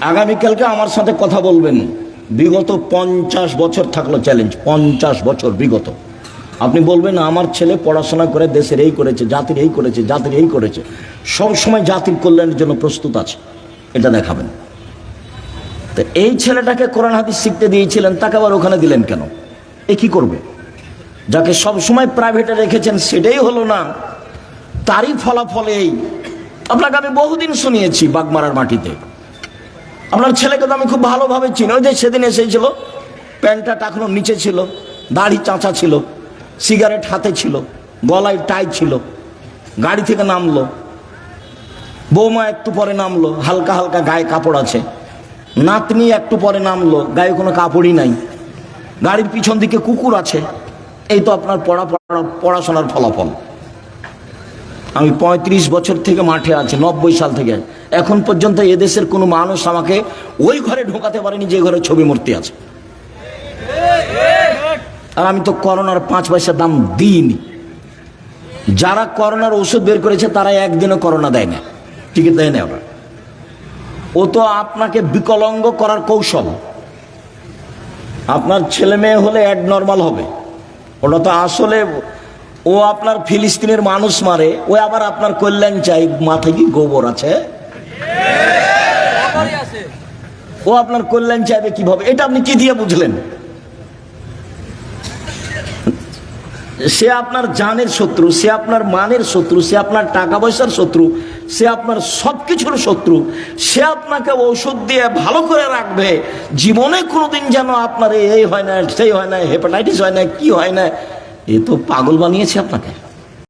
আগামীকালকে আমার সাথে কথা বলবেন। বিগত পঞ্চাশ বছর থাকল চ্যালেঞ্জ পঞ্চাশ বছর বিগত। আপনি বলবেন, আমার ছেলে পড়াশোনা করে দেশের এই করেছে, জাতির এই করেছে, জাতির এই করেছে। সব সময় জাতির কল্যাণের জন্য প্রস্তুত আছে। এটা দেখাবেন। তো এই ছেলেটাকে কোরআন হাদিস শিখতে দিয়েছিলেন, তাকে আবার ওখানে দিলেন কেন? এ কি করবে? যাকে সব সময় প্রাইভেটে রেখেছেন, সেটাই হলো না। তারই ফলাফল এই আপনাকে আমি বহুদিন শুনিয়েছি বাগমারার মাটিতে। আপনার ছেলেকে তো আমি খুব ভালোভাবে চিনি। ওই যে সেদিন এসেছিল, প্যান্টটা টাকানোর নিচে ছিল, দাড়ি চাঁচা ছিল, সিগারেট হাতে ছিল, গলায় টাই ছিল, গাড়ি থেকে নামলো। বৌমা একটু পরে নামলো, হালকা হালকা গায়ে কাপড় আছে। নাতনি একটু পরে নামলো, গায়ে কোনো কাপড়ই নাই। গাড়ির পিছন দিকে কুকুর আছে। এই তো আপনার পড়া পড়া- পড়াশোনার ফলাফল। আমি পঁয়ত্রিশ বছর থেকে মাঠে আছি, নব্বই সাল থেকে। এখন পর্যন্ত এদেশের কোনো মানুষ আমাকে ওই ঘরে ঢোকাতে পারেনি যে ঘরে ছবি মূর্তি আছে। আর আমি তো করোনার পাঁচ পয়সা দাম দিইনি। যারা করোনার ওষুধ বের করেছে, তারা একদিনও করোনা দেয় না। টিকিট দেয় না ওরা। ও তো আপনাকে বিকলঙ্গ করার কৌশল। আপনার ছেলে মেয়ে হলে অ্যাড নর্মাল হবে। ওটা তো আসলে ও আপনার ফিলিস্তিনের মানুষ মারে, ও আবার আপনার কল্যাণ চাই মাথায় কি গোবর আছে? ও আপনার কল্যাণ চাইবে কীভাবে? এটা আপনি কি দিয়ে বুঝলেন? সে আপনার জানের শত্রু, সে আপনার মানের শত্রু, সে আপনার টাকা পয়সার শত্রু, সে আপনার সব কিছুর শত্রু, সে আপনাকে ঔষধ দিয়ে ভালো করে রাখবে। জীবনে কোনোদিন যেন আপনার এই হয় না, সেই হয় না, হেপাটাইটিস হয় না, কি হয় না এ তো পাগল বানিয়েছে আপনাকে।